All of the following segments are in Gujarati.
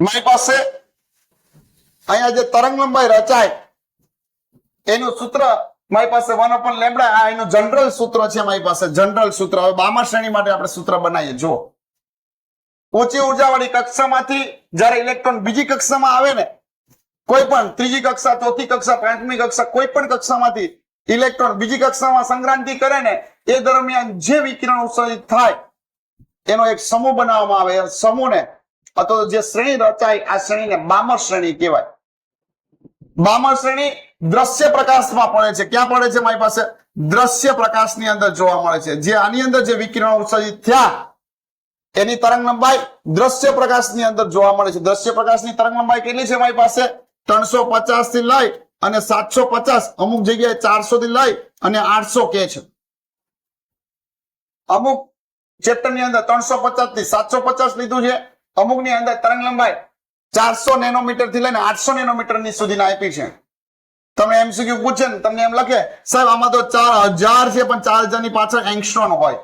મારી પાસે અહીંયા જે તરંગ લંબાઈ રચાય, એનું સૂત્ર મારી પાસે વન અપન લેમડા આ એનું જનરલ સૂત્ર છે મારી પાસે જનરલ સૂત્ર. હવે બામા શ્રેણી માટે આપણે સૂત્ર બનાવીએ જો ઊંચી ઉર્જાવાળી કક્ષામાંથી જ્યારે ઇલેક્ટ્રોન બીજી કક્ષામાં આવે ને, કોઈ પણ ત્રીજી કક્ષા, ચોથી કક્ષા, પાંચમી કક્ષા, કોઈ પણ કક્ષામાંથી ઇલેક્ટ્રોન બીજી કક્ષામાં સંક્રાંતિ કરે ને, એ દરમિયાન જે વિકિરણ ઉત્સર્જિત થાય, એનો એક સમૂહ બનાવવામાં આવે. સમૂહને અથવા જે શ્રેણી રચાય, આ શ્રેણીને બામર શ્રેણી કહેવાય. બામર શ્રેણી દ્રશ્ય પ્રકાશમાં પડે છે. ક્યાં પડે છે મારી પાસે? દ્રશ્ય પ્રકાશની અંદર જોવા મળે છે. જે આની અંદર જે વિકિરણો ઉત્સર્જિત થયા, એની તરંગ લંબાઈ દ્રશ્ય પ્રકાશની અંદર જોવા મળે છે. દ્રશ્ય પ્રકાશની તરંગ લંબાઈ કેટલી છે મારી પાસે? ત્રણસો પચાસથી લઈ અને સાતસો પચાસ. અમુક જગ્યાએ ચારસો થી લઈ અને આઠસો કે છે. અમુક ચેપ્ટરની અંદર ત્રણસો પચાસથી સાતસો પચાસ લીધું છે. અમુકની અંદર તરંગ લંબાઈ ચારસો નેનોમીટરથી લઈને આઠસો નેનોમીટરની સુધીના આપી છે. તમે એમસીક્યુ પૂછે ને તમને એમ લખે, સાહેબ, આમાં તો ચાર હજાર છે, પણ ચાર હજારની પાછળ એંગસ્ટ્રોન હોય.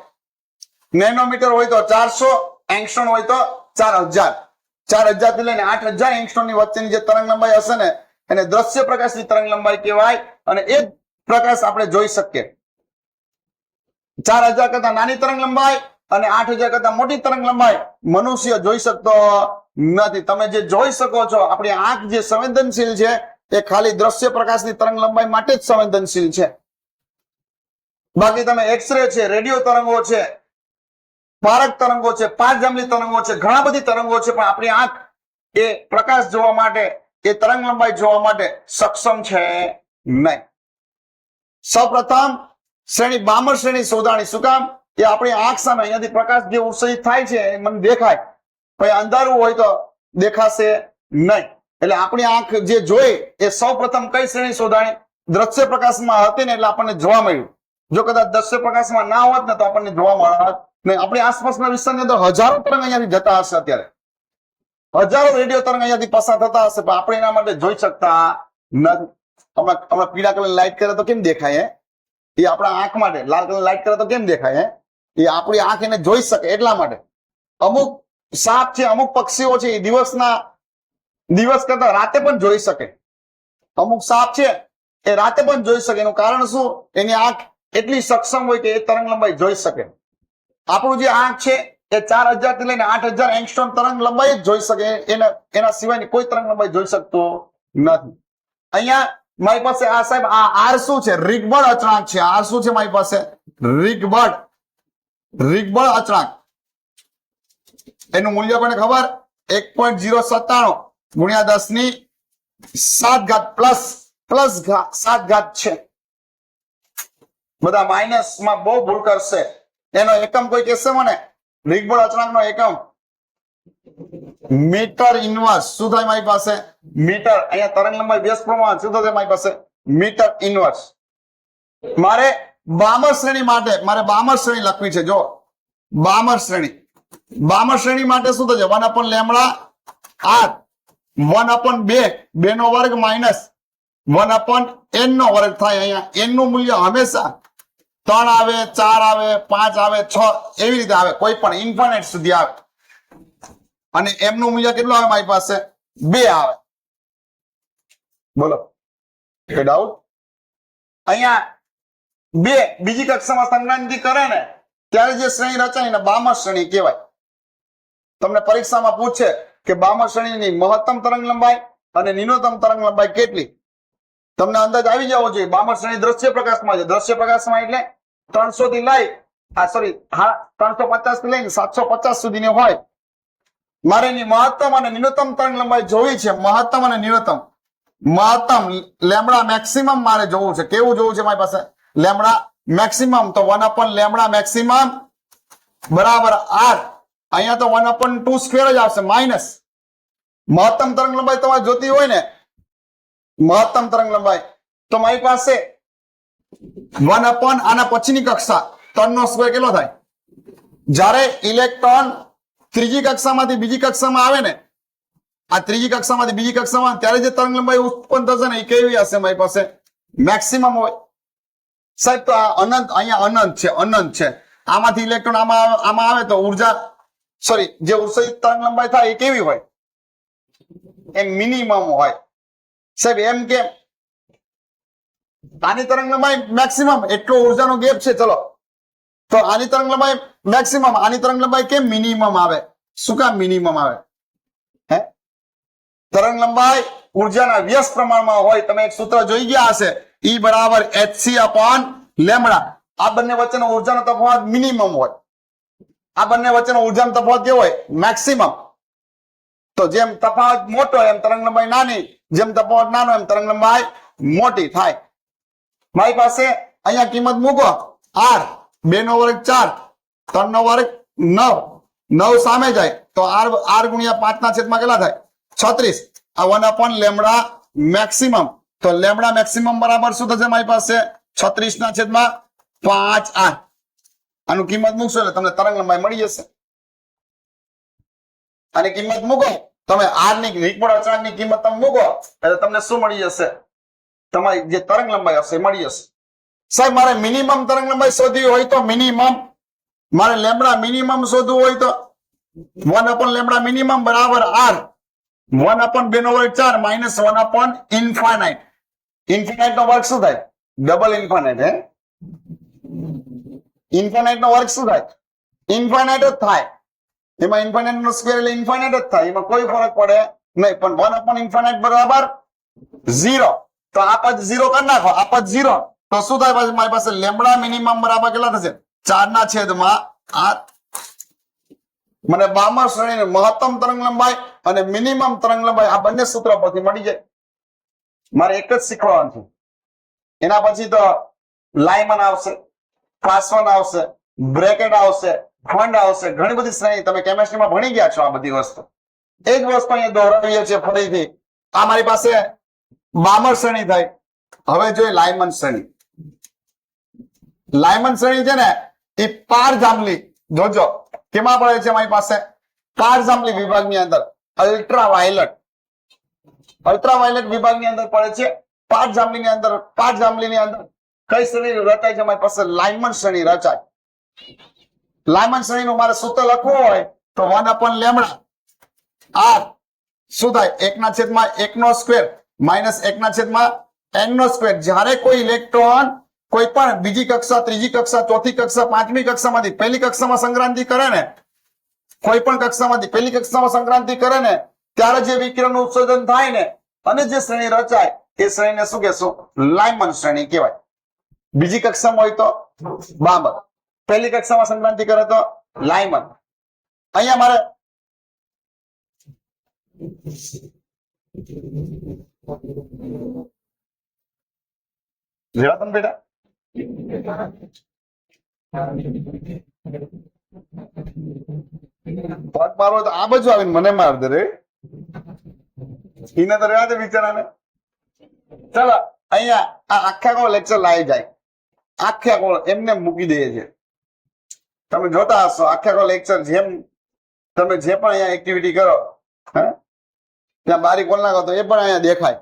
નેનોમીટર હોય તો ચારસો એંગસ્ટ્રોન હોય તો ચાર હજાર. ચાર હજારથી લઈને આઠ હજાર એંગસ્ટ્રોનની વચ્ચેની જે તરંગ લંબાઈ હશે ને, એને દ્રશ્ય પ્રકાશની તરંગ લંબાઈ કહેવાય અને એ પ્રકાશ આપણે જોઈ શકીએ. ચાર હજાર કરતા નાની તરંગ લંબાઈ અને આઠ હજાર કરતા મોટી તરંગ લંબાઈ મનુષ્ય જોઈ શકતો નથી. તમે જે જોઈ શકો છો, આપણી આંખ જે સંવેદનશીલ છે, એ ખાલી દ્રશ્ય પ્રકાશની તરંગ લંબાઈ માટે જ સંવેદનશીલ છે. બાકી તમે એક્સરે છે, રેડિયો તરંગો છે પારક તરંગો છે, પાંચ જામલી તરંગો છે, ઘણા બધી તરંગો છે, પણ આપણી આંખ એ પ્રકાશ જોવા માટે, એ તરંગ લંબાઈ જોવા માટે સક્ષમ છે નહીં. સૌપ્રથમ શ્રેણી બામર શ્રેણી શોધાણી શું કામ? એ આપણી આંખ સામે અહીંયાથી પ્રકાશ જે ઉત્સર્જિત થાય છે મને દેખાય. પછી અંધારું હોય તો દેખાશે નહીં. એટલે આપણી આંખ જે જોઈ, એ સૌ પ્રથમ કઈ શ્રેણી શોધાણી? દ્રશ્ય પ્રકાશમાં હતી ને એટલે આપણને જોવા મળ્યું. જો કદાચ દ્રશ્ય પ્રકાશમાં ના હોત ને તો આપણને જોવા મળત નહીં, આપણી આસપાસના વિસ્તારની અંદર હજારો તરંગ અહીંયાથી જતા હશે અત્યારે. હજારો રેડિયો તરંગ અહીંયાથી પસાર થતા હશે, પણ આપણે એના માટે જોઈ શકતા નથી. હમણાં હમણાં પીળા કલર લાઈટ કરે તો કેમ દેખાય એ આપણા આંખ માટે, લાલ કલર લાઈટ કરે તો કેમ દેખાય એ આપણી આંખ એને જોઈ શકે એટલા માટે. અમુક સાપ છે, અમુક પક્ષીઓ છે, એ દિવસના, દિવસ કરતા રાતે પણ જોઈ શકે. અમુક સાપ છે, એ રાતે પણ જોઈ શકે. એનું કારણ શું? એની આંખ એટલી સક્ષમ હોય કે એ તરંગ લંબાઈ જોઈ શકે. આપણું જે આંખ છે, એ ચાર હજારથી લઈને આઠ હજાર એંગસ્ટ્રોમ તરંગ લંબાઈ જ જોઈ શકે. એના એના સિવાયની કોઈ તરંગ લંબાઈ જોઈ શકતો નથી. અહીંયા મારી પાસે આ સાહેબ, આ આર શું છે? રીગબળ અચળાંક છે. આર શું છે મારી પાસે? રીગબળ. રીગબળ અચળાંક. એનું મૂલ્ય કોને ખબર? એક પોઈન્ટ જીરો સત્તાણું ગુણ્યા દસની સાત ઘાત પ્લસ પ્લસ સાત ઘાત છે. બધા માઇનસમાં બહુ ભૂલ કરશે. એનો એકમ કોઈ કહેશે મને? રીગબળ અચળાંકનો એકમ. મીટર ઇન્વર્સ શું થાય મારી પાસે? મીટર. અહીંયા તરંગ લંબાઈ વ્યસ્ત પ્રમાણ. શું થશે મારી પાસે? મીટર ઇન્વર્સ મારે બામર શ્રેણી માટે, મારે બામર શ્રેણી લખવી છે જો બામર શ્રેણી. બામર શ્રેણી માટે શું થશે? One upon lambda R. One upon બે બે નો વર્ગ માઇનસ. વન અપન એન નો વર્ગ થાય અહીંયા. એનનું મૂલ્ય હંમેશા ત્રણ આવે, ચાર આવે, પાંચ આવે, છ, એવી રીતે આવે. કોઈ પણ ઇન્ફાઇનાઇટ સુધી આવે. અને એમનું મૂલ્ય કેટલું આવે મારી પાસે? બે આવે. બોલો. ડાઉટ અહીંયા બે, બીજી કક્ષામાં સંક્રાંતિ કરે ને, ત્યારે જે શ્રેણી રચાય ને બામર શ્રેણી કહેવાય. તમને પરીક્ષામાં પૂછે કે બામર શ્રેણીની મહત્તમ તરંગ લંબાઈ અને ન્યૂનતમ તરંગ લંબાઈ કેટલી? તમને અંદાજ આવી જવો જોઈએ. બામર શ્રેણી દ્રશ્ય પ્રકાશમાં છે. દ્રશ્ય પ્રકાશમાં એટલે ત્રણસો થી લઈ, આ સોરી હા ત્રણસો પચાસથી લઈને સાતસો પચાસ સુધીની હોય. મારે એની મહત્તમ અને ન્યૂનતમ તરંગ લંબાઈ જોવી છે. મહત્તમ અને ન્યૂનતમ. મહત્તમ લેમડા મેક્સિમમ મારે જોવું છે. કેવું જોવું છે મારી પાસે? લેમડા મેક્સિમમ તો વન અપન લેમડા મેક્સિમમ બરાબર આર અહીંયા તો વન અપન ટુ સ્ક્વેર જ આવશે માઇનસ મહત્તમ તરંગ લંબાઈ તમારે જોતી હોય ને, મહત્તમ તરંગ લંબાઈ. તો મારી પાસે વન અપોન આના પછીની કક્ષા ત્રણ નો સ્ક્વેર કેટલો થાય? જ્યારે ઇલેક્ટ્રોન ત્રીજી કક્ષામાંથી બીજી કક્ષામાં આવે ને, આ ત્રીજી કક્ષામાંથી બીજી કક્ષામાં ત્યારે જે તરંગ લંબાઈ ઉત્પન્ન થશે ને, એ કેવી હશે મારી પાસે? મેક્સિમમ હોય. સાહેબ, તો આ અનંત, અહીંયા અનંત છે અનંત છે. આમાંથી ઇલેક્ટ્રોન આમાં આમાં આવે તો ઊર્જા સોરી જે ઉત્સર્જિત તરંગ લંબાઈ થાય એ કેવી હોય? એ મિનિમમ હોય. સાહેબ, એમ કે આની તરંગ લંબાઈ મેક્સિમમ એટલો ઉર્જાનો ગેપ છે, ચલો. તો આની તરંગ લંબાઈ મેક્સિમમ આની તરંગ લંબાઈ કેમ મિનિમમ આવે? શું કામ મિનિમમ આવે? હે? તરંગ લંબાઈ ઉર્જાના વ્યસ્ત પ્રમાણમાં હોય, તમે એક સૂત્ર જોઈ ગયા હશે. ઈ બરાબર એચસી અપોન લેમડા. આ બંને વચ્ચેનો ઉર્જાનો તફાવત મિનિમમ હોય. આ બંને વચ્ચેનો ઉર્જાનો તફાવત કેવો હોય? મેક્સિમમ તો જેમ તફાવત મોટો એમ તરંગ લંબાઈ નાની, જેમ તફાવત નાનો એમ તરંગ લંબાઈ મોટી થાય. મારી પાસે અહીંયા કિંમત મૂકો. આર બે નો વર્ગ ચાર, ત્રણ નો વર્ગ નવ. નવ સામે જાય તો આર આર ગુણ્યા પાંચ ના છેદમાં કેટલા થાય? છત્રીસ. આ વન અપોન લેમડા મેક્સિમમ તો લેમડા મેક્સિમમ બરાબર શું થશે મારી પાસે? છત્રીસ ના છેદમાં પાંચ આઠ. આનું કિંમત મૂકશો એટલે તમને તરંગ લંબાઈ મળી જશે. આની કિંમત મૂકો. તમે આરની રીકમોડ અચળાંકની કિંમત તમે મૂકો એટલે તમને શું મળી જશે? તમારી જે તરંગ લંબાઈ હશે મળી જશે. સાહેબ, મારે મિનિમમ તરંગ લંબાઈ શોધવી હોય તો મિનિમમ મારે લેમડા મિનિમમ શોધવું હોય તો વન અપોન લેમડા મિનિમમ બરાબર આર વન અપોન બે નો વર્ગ ચાર minus one upon infinite infinite નો વર્ગ શું થાય? ડબલ ઇન્ફાનાઇટ હે? ઇન્ફાનાઇટ નો વર્ગ શું થાય? ઇન્ફાનાઇટ જ થાય. એમાં ઇન્ફાનાઇટ નો સ્ક્વેર એટલે ઇન્ફાનાઇટ જ થાય. એમાં કોઈ ફરક પડે નહીં. પણ વન અપોન ઇન્ફાનાઇટ બરાબર ઝીરો તો આ પદ ઝીરો કરી નાખો. આ પદ ઝીરો તો શું થાય? મારી પાસે લેમડા મિનિમમ બરાબર કેટલા થશે? ચાર ના છેદમાં આઠ. મને બામર શ્રેણી મહત્તમ તરંગ લંબાઈ અને મિનિમમ તરંગ લંબાઈ આ બંને સૂત્ર પરથી મળી જાય. મારે એક જ શીખવાનું છે. એના પછી તો લાયમન આવશે પાસવન આવશે, બ્રેકેટ આવશે, ફંડ આવશે, ઘણી બધી શ્રેણી તમે કેમેસ્ટ્રીમાં ભણી ગયા છો આ બધી વસ્તુ. એક વસ્તુ અહીંયા દોહરાવીએ છીએ ફરીથી. આ મારી પાસે બામર શ્રેણી થાય. હવે જોઈએ લાયમન શ્રેણી. લાયમન શ્રેણી છે ને, એ પાર જાંબલી જોજો. કેમાં પડે છે મારી પાસે? પાર જાંબલી વિભાગની અંદર. અલ્ટ્રા વાયલટ વિભાગની અંદર પડે છે. પાર જાંબલીની અંદર પાર જાંબલીની અંદર કઈ શ્રેણી રચાય છે મારી પાસે? લાયમન શ્રેણી રચાય. લાયમન શ્રેણીનું મારે સૂત્ર લખવું હોય તો વન અપન લેમડા આર શું થાય એકના છેદમાં એકનો સ્ક્વેર માઇનસ એકના છેદમાં એન નો સ્ક્વેર જ્યારે કોઈ ઇલેક્ટ્રોન કોઈ પણ બીજી કક્ષા, ત્રીજી કક્ષા, ચોથી કક્ષા, પાંચમી કક્ષામાંથી, પહેલી કક્ષામાં સંક્રાંતિ કરે ને, કોઈ પણ કક્ષામાંથી પહેલી કક્ષામાં સંક્રાંતિ કરે ને, ત્યારે જે વિકિરણનું ઉત્સર્જન થાય ને, અને જે શ્રેણી રચાય, એ શ્રેણીને શું કહેશું? લાયમન શ્રેણી કહેવાય. બીજી કક્ષામાં હોય તો બાબર પહેલી કક્ષામાં સંક્રાંતિ કરે તો લાયમન. અહીંયા મારે રેવાતન બેટા? પગ મારવો તો આ બાજુ આવીને મને માર દે રે. એને તો રહેવા દે બિચારાને. ચલો અહીંયા આ આખા કોણ લેક્ચર લાવી જાય. આખા કોણ એમને મૂકી દે છે. તમે જોતા હશો, આખા કોણ લેક્ચર જેમ તમે જે પણ અહીંયા એક્ટિવિટી કરો, હે? ત્યાં બારી ખોલ નાખો તો એ પણ અહીંયા દેખાય.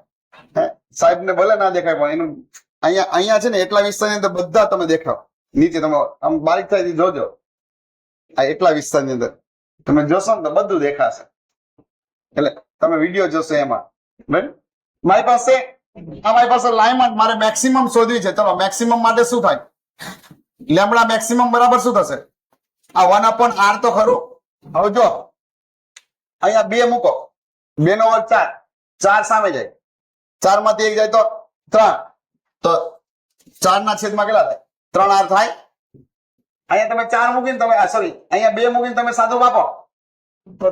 હે? સાહેબ ને ભલે ના દેખાય, પણ એનું અહીંયા અહીંયા છે ને એટલા વિસ્તારની અંદર બધા તમે દેખાવ. નીચે તમે આમ બારીક થાય જોજો. આ એટલા વિસ્તારની અંદર. તમે જોશો ને તો બધું દેખાશે. એટલે તમે વીડિયો જોશો એમાં. બરાબર? મારી પાસે મારી પાસે લાઈન મારે મેક્સિમમ શોધવી છે. ચલો મેક્સિમમ માટે શું થાય? લેમડા મેક્સિમમ બરાબર શું થશે? આ વન અપોન આર તો ખરું. હવે જો, અહીંયા બે મૂકો. બે નો વર્ગ ચાર. ચાર સામે જાય. ચારમાંથી એક જાય તો ત્રણ. તો ચાર ના છેદમાં કેટલા થાય? ત્રણ આર થાય. અહીંયા તમે ચાર મૂકીને તમે સોરી અહીંયા બે મૂકીને તમે સાદો વાપો તો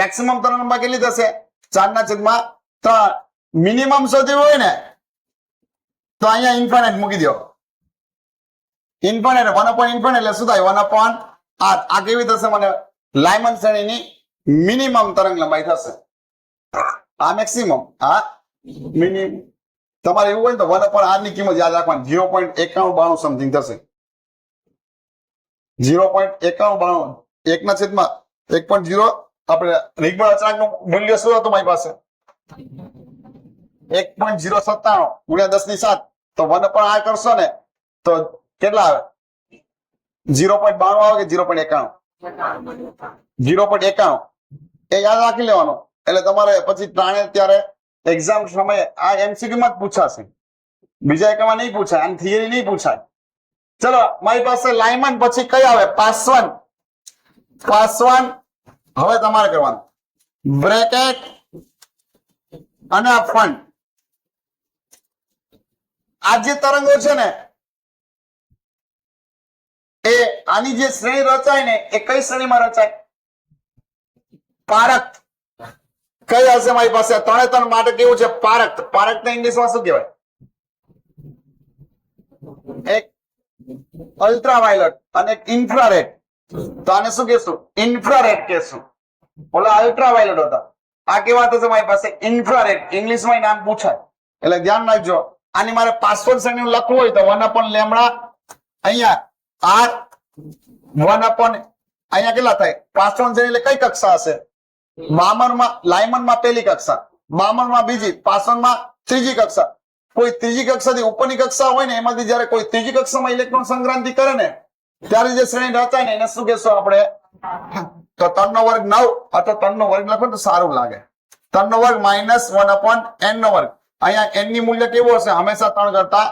મેક્સિમમ ત્રણમાં કેટલી થશે? ચાર ના છેદમાં ત્રણ. મિનિમમ શોધવું હોય ને, તો અહીંયા ઇન્ફાઇનાઇટ મૂકી દો. ઇન્ફાઇનાઇટ વન અપોન ઇન્ફાઇનાઇટ એટલે શું થાય? વન અપોન આર આ કેવી થશે મને? લાયમન શ્રેણીની મિનિમમ તરંગ લંબાઈ થશે. આ મેક્સિમમ આ મિનિમમ તમારે એવું હોય ને તો વન અપોન આરની કિંમત યાદ રાખવાની. ઝીરો પોઈન્ટ એકાણું બાણું સમથિંગ થશે. ઝીરો પોઈન્ટ એકાણું બાણું. એકના છેદમાં એક પોઈન્ટ ઝીરો આપણે રીગબળ અચળાંકનું મૂલ્ય શું હતું મારી પાસે? એક પોઈન્ટ ઝીરો સત્તાણું ગુણ્યા દસની સાત. તો વન અપોન આર કરશો ને તો કેટલા આવે? ઝીરો પોઈન્ટ બાણું આવે કે ઝીરો પોઈન્ટ એકાણું? ઝીરો પોઈન્ટ એકાણું. એ યાદ રાખી લેવાનું. એટલે તમારે પછી ત્રણે ત્યારે એક્ઝામ સમયે આ એમસીક્યુમાં જ પૂછાશે. બીજા એકમાં નહીં પૂછાય અને થિયરી નહીં પૂછાય. ચલો, મારી પાસે લાઈમન પછી કઈ આવે? પાસવન પાસવન હવે તમારે કરવાનું. બ્રેકેટ અને ફંડ આ જે તરંગો છે ને, એ આની જે શ્રેણી રચાય ને, એ કઈ શ્રેણીમાં રચાય? પારક કઈ હશે મારી પાસે? ત્રણે ત્રણ માટે કેવું છે? પારક. પારક ને ઇંગ્લિશમાં શું કહેવાય? એક અલ્ટ્રાવાયોલેટ અને એક ઇન્ફ્રારેડ તો આને શું કહેશું? ઇન્ફ્રારેડ કહેશું. ઓલા અલ્ટ્રાવાયોલેટ હતા. આ કેવા થશે મારી પાસે? ઇન્ફ્રારેડ ઇંગ્લિશમાં નામ પૂછાય. એટલે ધ્યાન રાખજો. આની મારે પાસવર્ડ શ્રેણી લખવું હોય તો વન અપોન લેમડા અહીંયા આર વન અપોન અહીંયા કેટલા થાય? પાસવર્ડ શ્રેણી એટલે કઈ કક્ષા હશે? બામનમાં લાયમનમાં પહેલી કક્ષા બામનમાં બીજી પાસણમાં ત્રીજી કક્ષા. કોઈ ત્રીજી કક્ષાથી ઉપરની કક્ષા હોય ને, એમાંથી જયારે કોઈ ત્રીજી કક્ષામાં ઇલેક્ટ્રોન સંક્રાંતિ કરે ને, ત્યારે જે શ્રેણી રચાય ને, એને શું કહેશું આપણે? તો ત્રણ નો વર્ગ નવ અથવા ત્રણ નો વર્ગ લખો તો સારું લાગે. ત્રણ નો વર્ગ માઇનસ વન અપોન એન નો વર્ગ. અહીંયા એનની મૂલ્ય કેવું હશે? હંમેશા ત્રણ કરતા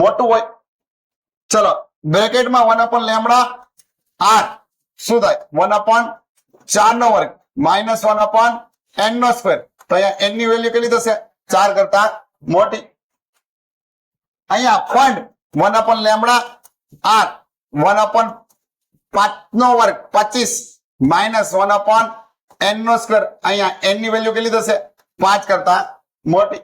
મોટું હોય. ચલો, બ્રેકેટમાં વન અપોન લેમડા આઠ. શું થાય? વન અપોન ચાર નો વર્ગ. માઇનસ વન અપોન એન નો સ્ક્વેર. તો અહીંયા એનની વેલ્યુ કેટલી થશે? ચાર કરતા મોટી. અહીંયા fund one upon lambda r. One upon પાંચ નો વર્ગ પચીસ. માઇનસ વન અપોન એન નો સ્ક્વેર. અહીંયા એનની વેલ્યુ કેટલી થશે? પાંચ કરતા મોટી.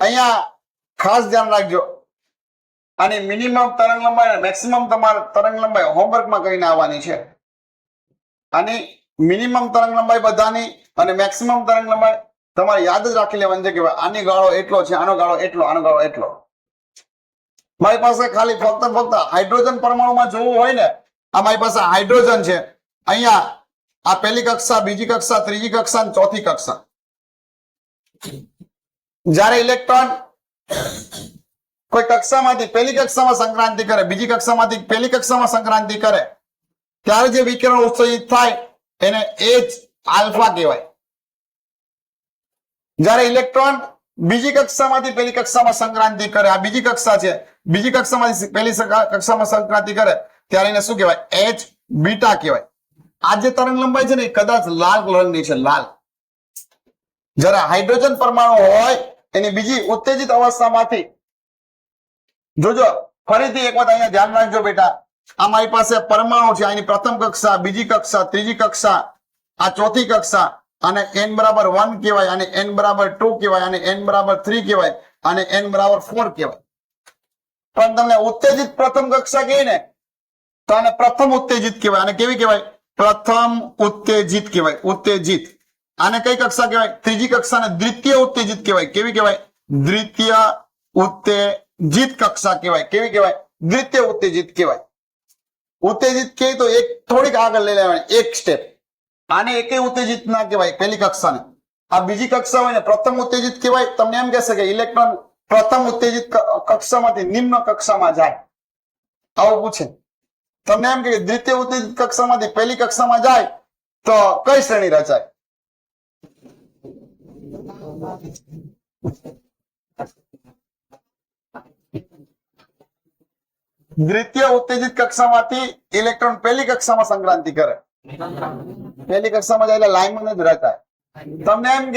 અહીંયા ખાસ ધ્યાન રાખજો. અને મિનિમમ તરંગ લંબાઈ મેક્સિમમ તમારે તરંગ લંબાઈ હોમવર્કમાં કરીને આવવાની છે. અને મિનિમમ તરંગ લંબાઈ બધાની અને મેક્સિમમ તરંગ લંબાઈ તમારે યાદ જ રાખી લેવાની છે કે આની ગાળો એટલો છે, આનો ગાળો એટલો, આનો ગાળો એટલો. મારી પાસે ખાલી ફક્ત ફક્ત હાઇડ્રોજન પરમાણુમાં જોવું હોય ને, આ મારી પાસે હાઇડ્રોજન છે. અહીંયા આ પહેલી કક્ષા, બીજી કક્ષા, ત્રીજી કક્ષા ચોથી કક્ષા. જ્યારે ઇલેક્ટ્રોન કોઈ કક્ષામાંથી, પહેલી કક્ષામાં સંક્રાંતિ કરે, બીજી કક્ષામાંથી પહેલી કક્ષામાં સંક્રાંતિ કરે ત્યારે જે વિકિરણ ઉત્સર્જિત થાય, એને એચ આલ્ફા કહેવાય. જ્યારે ઇલેક્ટ્રોન બીજી કક્ષામાંથી પહેલી કક્ષામાં સંક્રાંતિ કરે, આ બીજી કક્ષા છે, બીજી કક્ષામાંથી પહેલી કક્ષામાં સંક્રાંતિ કરે, ત્યારે એને શું કહેવાય? એચ બીટા કહેવાય. આ જે તરંગ લંબાઈ છે ને, એ કદાચ લાલ કલરની છે, લાલ. જ્યારે હાઇડ્રોજન પરમાણુ હોય, એની બીજી ઉત્તેજિત અવસ્થામાંથી, જોજો, ફરીથી એક વાત અહીંયા ધ્યાન રાખજો બેટા. આ મારી પાસે પરમાણુ છે, આની પ્રથમ કક્ષા, બીજી કક્ષા, ત્રીજી કક્ષા, આ ચોથી કક્ષા અને એન બરાબર વન કહેવાય અને એન બરાબર ટુ કહેવાય અને એન બરાબર થ્રી કહેવાય અને એન બરાબર ફોર કહેવાય. પણ તમને ઉત્તેજિત પ્રથમ કક્ષા કહી ને, તો આને પ્રથમ ઉત્તેજિત કહેવાય. અને કેવી કહેવાય? પ્રથમ ઉત્તેજિત કહેવાય. ઉત્તેજિત. આને કઈ કક્ષા કહેવાય? ત્રીજી કક્ષાને દ્વિતીય ઉત્તેજિત કહેવાય. કેવી કહેવાય? દ્વિતીય ઉત્તેજિત કક્ષા કહેવાય. કેવી કહેવાય? દ્વિતીય ઉત્તેજિત કહેવાય. ઉત્તેજિત કહીએ તો એક થોડીક આગળ લઈ લેવાની, એક સ્ટેપ આને એકે ઉત્તેજિત ના કહેવાય, પહેલી કક્ષાને. આ બીજી કક્ષા હોય ને, પ્રથમ ઉત્તેજિત કહેવાય, તમને એમ કહેશે કે ઇલેક્ટ્રોન પ્રથમ ઉત્તેજિત કક્ષામાંથી નિમ્ન કક્ષામાં જાય. આવું પૂછે. તમને એમ કે દ્વિતીય ઉત્તેજિત કક્ષામાંથી પહેલી કક્ષામાં જાય, તો કઈ શ્રેણી રચાય? દ્વિતીય ઉત્તેજિત કક્ષામાંથી ઇલેક્ટ્રોન પહેલી કક્ષામાં સંક્રાંતિ કરે. પહેલી કક્ષામાં જાય લાઈનમાં જ રહેતા. તમને એમ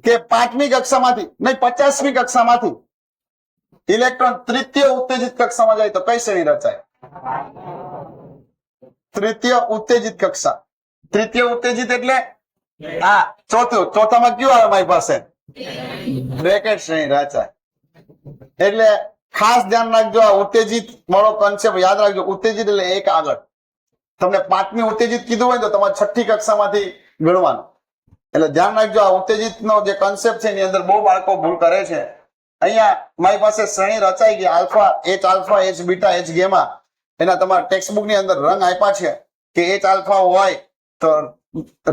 કે પાંચમી કક્ષામાંથી, નહીં, પચાસમી કક્ષામાંથી ઇલેક્ટ્રોન તૃતીય ઉત્તેજિત કક્ષામાં જાય તો કઈ શ્રેણી રચાય? તૃતીય ઉત્તેજિત કક્ષા. તૃતીય ઉત્તેજિત એટલે? હા, ચોથું. ચોથામાં કયું આવે મારી પાસે? બ્રેકેટ શ્રેણી રચાય. એટલે ખાસ ધ્યાન રાખજો, આ ઉત્તેજિત વાળો કોન્સેપ્ટ યાદ રાખજો, ઉત્તેજિત એટલે એક આગળ. તમને પાંચમી ઉત્તેજિત કીધું હોય તો તમારે છઠ્ઠી કક્ષામાંથી ગણવાનું એટલે ધ્યાન રાખજો, આ ઉત્તેજિત નો જે કોન્સેપ્ટ છે એની અંદર બહુ બાળકો ભૂલ કરે છે. અહીંયા મારી પાસે શ્રેણી રચાઈ ગઈ, alpha h alpha h beta h gamma. એના તમારા ટેક્સ્ટબુકની અંદર રંગ આપ્યા છે કે એચ આલ્ફા હોય તો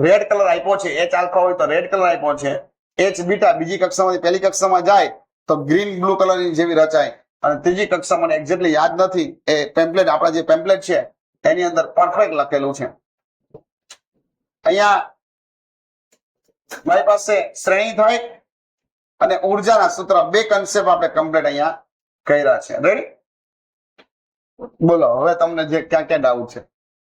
રેડ કલર આપ્યો છે એચ આલ્ફા હોય તો રેડ કલર આપ્યો છે. એચ બીટા બીજી કક્ષામાંથી, પહેલી કક્ષામાં જાય તો ગ્રીન બ્લુ કલરની જેવી રચાય. અને ત્રીજી કક્ષા મને એક્ઝેક્ટલી યાદ નથી, એ પેમ્પલેટ આપણા જે પેમ્પલેટ છે, એની અંદર પરફેક્ટ લખેલું છે. અહીંયા મારી પાસે શ્રેણી થાય અને ઉર્જાના સૂત્ર બે કન્સેપ્ટ આપણે કમ્પ્લીટ અહીંયા કર્યા છે. રેડી બોલો, હવે તમને જે ક્યાં ક્યાં ડાઉટ છે.